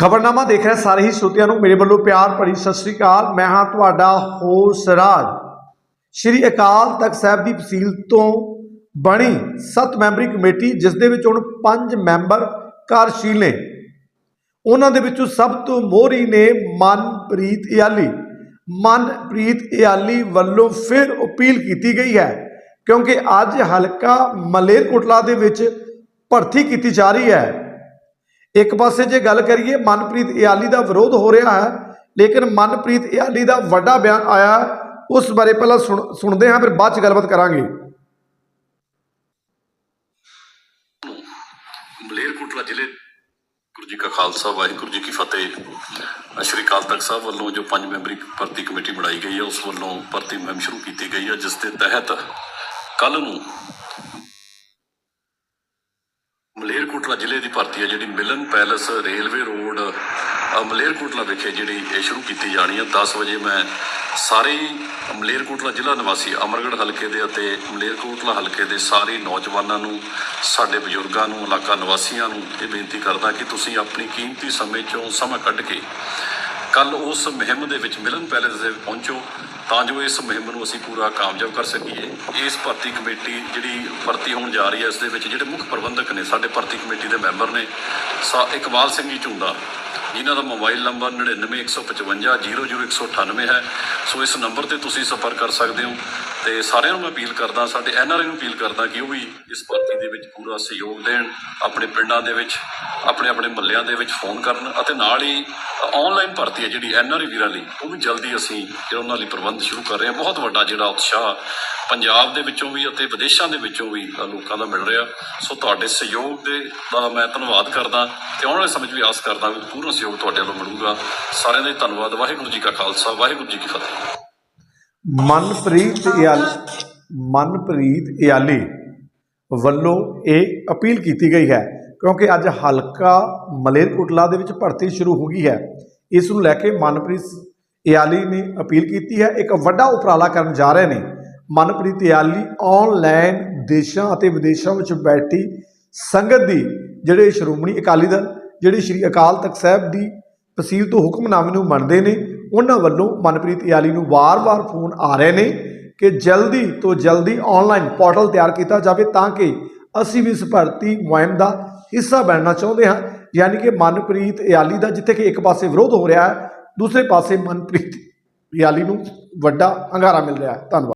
ਖਬਰਨਾਮਾ ਦੇਖ ਰਹੇ ਸਾਰੇ ਹੀ ਸਰੋਤਿਆਂ ਨੂੰ। ਮੇਰੇ ਵੱਲੋਂ ਪਿਆਰ ਭਰੀ ਸਤਿ ਸ੍ਰੀ ਅਕਾਲ। ਮੈਂ ਹਾਂ ਤੁਹਾਡਾ ਹੋਸ ਰਾਜ। ਸ਼੍ਰੀ ਅਕਾਲ ਤਖਤ ਸਾਹਿਬ ਦੀ ਫਸੀਲ ਤੋਂ ਬਣੀ 7 ਮੈਂਬਰੀ ਕਮੇਟੀ, ਜਿਸ ਦੇ ਵਿੱਚ ਹੁਣ 5 ਮੈਂਬਰ ਕਾਰਜਸ਼ੀਲ ਨੇ। ਉਹਨਾਂ ਦੇ ਵਿੱਚੋਂ ਸਭ ਤੋਂ ਮੋਹਰੀ ਨੇ ਮਨਪ੍ਰੀਤ ਇਆਲੀ। ਮਨਪ੍ਰੀਤ ਇਆਲੀ ਵੱਲੋਂ ਫਿਰ ਅਪੀਲ ਕੀਤੀ ਗਈ ਹੈ, ਕਿਉਂਕਿ ਅੱਜ ਹਲਕਾ ਮਲੇਰਕੋਟਲਾ ਦੇ ਵਿੱਚ ਭਰਤੀ ਕੀਤੀ ਜਾ ਰਹੀ ਹੈ। ਇੱਕ ਪਾਸੇ ਜੇ ਗੱਲ ਕਰੀਏ, ਮਨਪ੍ਰੀਤ ਇਆਲੀ ਦਾ ਵਿਰੋਧ ਹੋ ਰਿਹਾ ਹੈ, ਲੇਕਿਨ ਮਨਪ੍ਰੀਤ ਇਆਲੀ ਦਾ ਵੱਡਾ ਬਿਆਨ ਆਇਆ, ਉਸ ਬਾਰੇ ਪਹਿਲਾਂ ਸੁਣਦੇ ਹਾਂ, ਫਿਰ ਬਾਅਦ ਚ ਗੱਲਬਾਤ ਕਰਾਂਗੇ। ਮਲੇਰਕੋਟਲਾ ਜ਼ਿਲ੍ਹੇ, ਗੁਰੂ ਜੀ ਕਾ ਖਾਲਸਾ, ਵਾਹਿਗੁਰੂ ਜੀ ਕੀ ਫਤਿਹ। ਸ਼੍ਰੀ ਅਕਾਲ ਤਖਤ ਸਾਹਿਬ ਵੱਲੋਂ ਜੋ ਪੰਜ ਮੈਂਬਰੀ ਭਰਤੀ ਕਮੇਟੀ ਬਣਾਈ ਗਈ ਹੈ, ਉਸ ਵੱਲੋਂ ਭਰਤੀ ਮੁਹਿੰਮ ਸ਼ੁਰੂ ਕੀਤੀ ਗਈ ਹੈ, ਜਿਸ ਦੇ ਤਹਿਤ ਕੱਲ ਨੂੰ ਮਲੇਰਕੋਟਲਾ ਜ਼ਿਲ੍ਹੇ ਦੀ ਭਰਤੀ ਹੈ, ਜਿਹੜੀ Milan palace railway road Malerkotla ਵਿਖੇ ਜਿਹੜੀ ਇਹ ਸ਼ੁਰੂ ਕੀਤੀ ਜਾਣੀ ਹੈ। 10 ਵਜੇ ਮੈਂ ਸਾਰੇ ਮਲੇਰਕੋਟਲਾ ਜ਼ਿਲ੍ਹਾ ਨਿਵਾਸੀ ਅਮਰਗੜ੍ਹ ਹਲਕੇ ਦੇ ਅਤੇ ਮਲੇਰਕੋਟਲਾ ਹਲਕੇ ਦੇ ਸਾਰੇ ਨੌਜਵਾਨਾਂ ਨੂੰ, ਸਾਡੇ ਬਜ਼ੁਰਗਾਂ ਨੂੰ, ਇਲਾਕਾ ਨਿਵਾਸੀਆਂ ਨੂੰ ਇਹ ਬੇਨਤੀ ਕਰਦਾ ਕਿ ਤੁਸੀਂ ਆਪਣੀ ਕੀਮਤੀ ਸਮੇਂ ਚੋਂ ਸਮਾਂ ਕੱਢ ਕੇ ਕੱਲ ਉਸ ਮੁਹਿੰਮ ਦੇ ਵਿੱਚ ਮਿਲਨ ਪੈਲੇਸ ਦੇ ਪਹੁੰਚੋ, ਤਾਂ ਜੋ ਇਸ ਮੁਹਿੰਮ ਨੂੰ ਅਸੀਂ ਪੂਰਾ ਕਾਮਯਾਬ ਕਰ ਸਕੀਏ। ਇਸ ਭਰਤੀ ਕਮੇਟੀ ਜਿਹੜੀ ਭਰਤੀ ਹੋਣ ਜਾ ਰਹੀ ਹੈ, ਇਸ ਦੇ ਵਿੱਚ ਜਿਹੜੇ ਮੁੱਖ ਪ੍ਰਬੰਧਕ ਨੇ, ਸਾਡੇ ਭਰਤੀ ਕਮੇਟੀ ਦੇ ਮੈਂਬਰ ਨੇ, ਸਾ ਇਕਬਾਲ ਸਿੰਘ ਜੀ ਝੁੰਡਾ, ਜਿਨ੍ਹਾਂ ਦਾ ਮੋਬਾਈਲ ਨੰਬਰ 9915500198 ਹੈ। ਸੋ ਇਸ ਨੰਬਰ ਤੇ ਤੁਸੀਂ ਸੰਪਰਕ ਕਰ ਸਕਦੇ ਹੋ। ਤੇ ਸਾਰਿਆਂ ਨੂੰ ਮੈਂ ਅਪੀਲ ਕਰਦਾ, ਸਾਡੇ ਐਨਆਰਆਈ ਨੂੰ ਅਪੀਲ ਕਰਦਾ ਕਿ ਉਹ ਵੀ ਇਸ ਭਰਤੀ ਦੇ ਵਿੱਚ ਪੂਰਾ ਸਹਿਯੋਗ ਦੇਣ, ਆਪਣੇ ਪਿੰਡਾਂ ਦੇ ਵਿੱਚ, ਆਪਣੇ ਆਪਣੇ ਮਹੱਲਿਆਂ ਦੇ ਵਿੱਚ ਫੋਨ ਕਰਨ ਅਤੇ ਨਾਲ ਹੀ ਆਨਲਾਈਨ ਭਰਤੀ ਹੈ ਜਿਹੜੀ ਐਨਆਰਆਈ ਵੀਰਾਂ ਲਈ, ਉਹ ਵੀ ਜਲਦੀ ਅਸੀਂ ਜਿਹੜਾ ਉਹਨਾਂ ਲਈ ਪ੍ਰਬੰਧ ਸ਼ੁਰੂ ਕਰ ਰਹੇ ਹਾਂ। ਬਹੁਤ ਵੱਡਾ ਜਿਹੜਾ ਉਤਸ਼ਾਹ ਪੰਜਾਬ ਦੇ ਵਿੱਚੋਂ ਵੀ ਅਤੇ ਵਿਦੇਸ਼ਾਂ ਦੇ ਵਿੱਚੋਂ ਵੀ ਲੋਕਾਂ ਦਾ ਮਿਲ ਰਿਹਾ। ਸੋ ਤੁਹਾਡੇ ਸਹਿਯੋਗ ਦੇ, ਦਾ ਮੈਂ ਧੰਨਵਾਦ ਕਰਦਾ ਤੇ ਆਉਣ ਵਾਲੇ ਸਮੇਂ 'ਚ ਵੀ ਆਸ ਕਰਦਾ ਵੀ ਪੂਰਾ ਸਹਿਯੋਗ ਤੁਹਾਡੇ ਵੱਲੋਂ ਮਿਲੂਗਾ। ਸਾਰਿਆਂ ਦਾ ਧੰਨਵਾਦ। ਵਾਹਿਗੁਰੂ ਜੀ ਕਾ ਖਾਲਸਾ, ਵਾਹਿਗੁਰੂ ਜੀ ਕੀ ਫਤਿਹ। ਮਨਪ੍ਰੀਤ ਇਆਲੀ ਮਨਪ੍ਰੀਤ ਇਆਲੀ ਵੱਲੋਂ ਇਹ ਅਪੀਲ ਕੀਤੀ ਗਈ ਹੈ, ਕਿਉਂਕਿ ਅੱਜ ਹਲਕਾ ਮਲੇਰਕੋਟਲਾ ਦੇ ਵਿੱਚ ਭਰਤੀ ਸ਼ੁਰੂ ਹੋ ਗਈ ਹੈ। ਇਸ ਨੂੰ ਲੈ ਕੇ ਮਨਪ੍ਰੀਤ ਇਆਲੀ ਨੇ ਅਪੀਲ ਕੀਤੀ ਹੈ, ਇੱਕ ਵੱਡਾ ਉਪਰਾਲਾ ਕਰਨ ਜਾ ਰਹੇ ਨੇ। ਮਨਪ੍ਰੀਤ ਇਆਲੀ ਆਨਲਾਈਨ ਦੇਸ਼ਾਂ ਅਤੇ ਵਿਦੇਸ਼ਾਂ ਵਿੱਚ ਬੈਠੀ ਸੰਗਤ ਦੀ ਜਿਹੜੇ ਸ਼੍ਰੋਮਣੀ ਅਕਾਲੀ ਦਲ, ਜਿਹੜੇ ਸ਼੍ਰੀ ਅਕਾਲ ਤਖਤ ਸਾਹਿਬ ਦੀ ਤਹਿਸੀਲ ਤੋਂ ਹੁਕਮਨਾਮੇ ਨੂੰ ਮੰਨਦੇ ਨੇ ਉਹਨਾਂ ਵੱਲੋਂ ਮਨਪ੍ਰੀਤ ਇਆਲੀ ਨੂੰ ਵਾਰ-ਵਾਰ ਫੋਨ ਆ ਰਹੇ ਨੇ ਕਿ ਜਲਦੀ ਤੋਂ ਜਲਦੀ ਆਨਲਾਈਨ ਪੋਰਟਲ ਤਿਆਰ ਕੀਤਾ ਜਾਵੇ ਤਾਂ ਕਿ ਅਸੀਂ ਵੀ ਇਸ ਭਰਤੀ ਮੁਹਿੰਮ ਦਾ ਹਿੱਸਾ ਬਣਨਾ ਚਾਹੁੰਦੇ ਹਾਂ। ਯਾਨੀ ਕਿ ਮਨਪ੍ਰੀਤ ਇਆਲੀ ਦਾ ਜਿੱਥੇ ਕਿ ਇੱਕ ਪਾਸੇ ਵਿਰੋਧ ਹੋ ਰਿਹਾ ਹੈ, ਦੂਸਰੇ ਪਾਸੇ ਮਨਪ੍ਰੀਤ ਇਆਲੀ ਨੂੰ ਵੱਡਾ ਹੰਗਾਰਾ ਮਿਲ ਰਿਹਾ ਹੈ। ਧੰਨਵਾਦ।